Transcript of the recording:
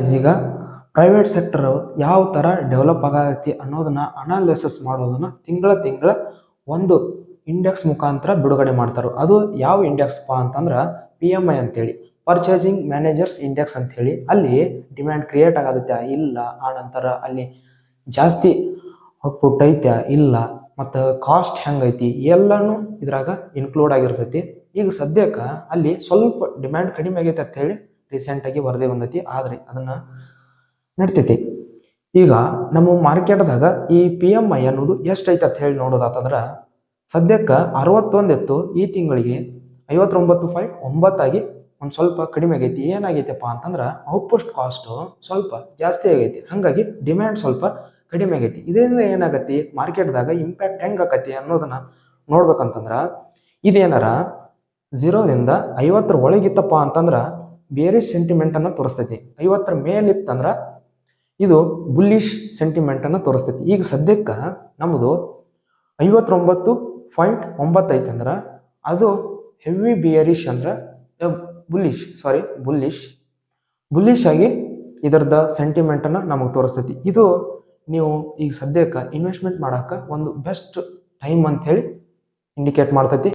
ಈಗ private sector ಯಾವ ಥರ ಡೆವಲಪ್ ಆಗತೈತಿ ಅನ್ನೋದನ್ನ ಅನಾಲಿಸಿಸ್ ಮಾಡೋದನ್ನ ತಿಂಗಳ ತಿಂಗಳ ಒಂದು ಇಂಡೆಕ್ಸ್ ಮುಖಾಂತರ ಬಿಡುಗಡೆ ಮಾಡ್ತಾರೆ, ಅದು ಯಾವ ಇಂಡೆಕ್ಸ್ ಪಾ ಅಂತಂದ್ರೆ ಪಿ ಎಂ ಐ ಅಂತೇಳಿ ಪರ್ಚೇಸಿಂಗ್ ಮ್ಯಾನೇಜರ್ಸ್ ಇಂಡೆಕ್ಸ್ ಅಂತ ಹೇಳಿ ಅಲ್ಲಿ ಡಿಮ್ಯಾಂಡ್ ಕ್ರಿಯೇಟ್ ಆಗತ್ತೆ ಇಲ್ಲ. ಆ ನಂತರ ಅಲ್ಲಿ ಜಾಸ್ತಿ ಔಟ್ಪುಟ್ ಐತೆ ಇಲ್ಲ. ಮತ್ತು ಕಾಸ್ಟ್ ಹೆಂಗೈತಿ ಎಲ್ಲನೂ ಇದ್ರಾಗ ಇನ್ಕ್ಲೂಡ್ ಆಗಿರ್ತೈತಿ. ಈಗ ಸದ್ಯಕ್ಕೆ ಅಲ್ಲಿ ಸ್ವಲ್ಪ ಡಿಮ್ಯಾಂಡ್ ಕಡಿಮೆ ಆಗೈತೆ ಅಂತ ಹೇಳಿ ರೀಸೆಂಟಾಗಿ ವರದಿ ಬಂದೈತಿ. ಆದ್ರೆ ಅದನ್ನ ನಡ್ತೈತಿ. ಈಗ ನಮ್ಮ ಮಾರ್ಕೆಟ್ದಾಗ ಈ ಪಿ ಎಂ ಐ ಅನ್ನೋದು ಎಷ್ಟೈತೆ ಅಂತ ಹೇಳಿ ನೋಡೋದಾತಂದ್ರ ಸದ್ಯಕ್ಕೆ ಅರವತ್ತೊಂದು ಇತ್ತು ಈ ತಿಂಗಳಿಗೆ ಐವತ್ತೊಂಬತ್ತು ಪಾಯಿಂಟ್ ಒಂಬತ್ತಾಗಿ ಒಂದು ಸ್ವಲ್ಪ ಕಡಿಮೆ ಆಗೈತಿ. ಏನಾಗೈತಪ್ಪ ಅಂತಂದ್ರೆ ಔಟ್ಪುಸ್ಟ್ ಕಾಸ್ಟು ಸ್ವಲ್ಪ ಜಾಸ್ತಿ ಆಗೈತಿ. ಹಾಗಾಗಿ ಡಿಮ್ಯಾಂಡ್ ಸ್ವಲ್ಪ ಕಡಿಮೆ ಆಗೈತಿ. ಇದರಿಂದ ಏನಾಗತ್ತಿ? ಮಾರ್ಕೆಟ್ದಾಗ ಇಂಪ್ಯಾಕ್ಟ್ ಹೆಂಗೆ ಆಕತಿ ಅನ್ನೋದನ್ನ ನೋಡ್ಬೇಕಂತಂದ್ರ ಇದೇನಾರ ಝೀರೋದಿಂದ ಐವತ್ತರ ಒಳಗಿತ್ತಪ್ಪ ಅಂತಂದ್ರ ಬೇರೆ ಸೆಂಟಿಮೆಂಟ್ ಅನ್ನ ತೋರಿಸ್ತೈತಿ. ಐವತ್ತರ ಮೇಲಿತ್ತಂದ್ರ ಇದು ಬುಲ್ಲಿಶ್ ಸೆಂಟಿಮೆಂಟ್ ಅನ್ನ ತೋರಿಸ್ತೈತಿ. ಈಗ ಸದ್ಯಕ್ಕೆ ನಮ್ಮದು ಐವತ್ತೊಂಬತ್ತು ಪಾಯಿಂಟ್ ಒಂಬತ್ತು ಐತೆ ಅಂದ್ರೆ ಅದು ಹೆವಿ ಬಿಯರಿಶ್ ಅಂದ್ರೆ ಬುಲ್ಲಿಶ್ ಸಾರಿ ಬುಲ್ಲಿಶ್ ಬುಲ್ಲಿಶ್ ಆಗಿ ಇದರದ ಸೆಂಟಿಮೆಂಟ್ ಅನ್ನ ನಮಗೆ ತೋರಿಸ್ತೈತಿ. ಇದು ನೀವು ಈಗ ಸದ್ಯಕ್ಕೆ ಇನ್ವೆಸ್ಟ್ಮೆಂಟ್ ಮಾಡಕ್ಕೆ ಒಂದು ಬೆಸ್ಟ್ ಟೈಮ್ ಅಂತ ಹೇಳಿ ಇಂಡಿಕೇಟ್ ಮಾಡ್ತೈತಿ.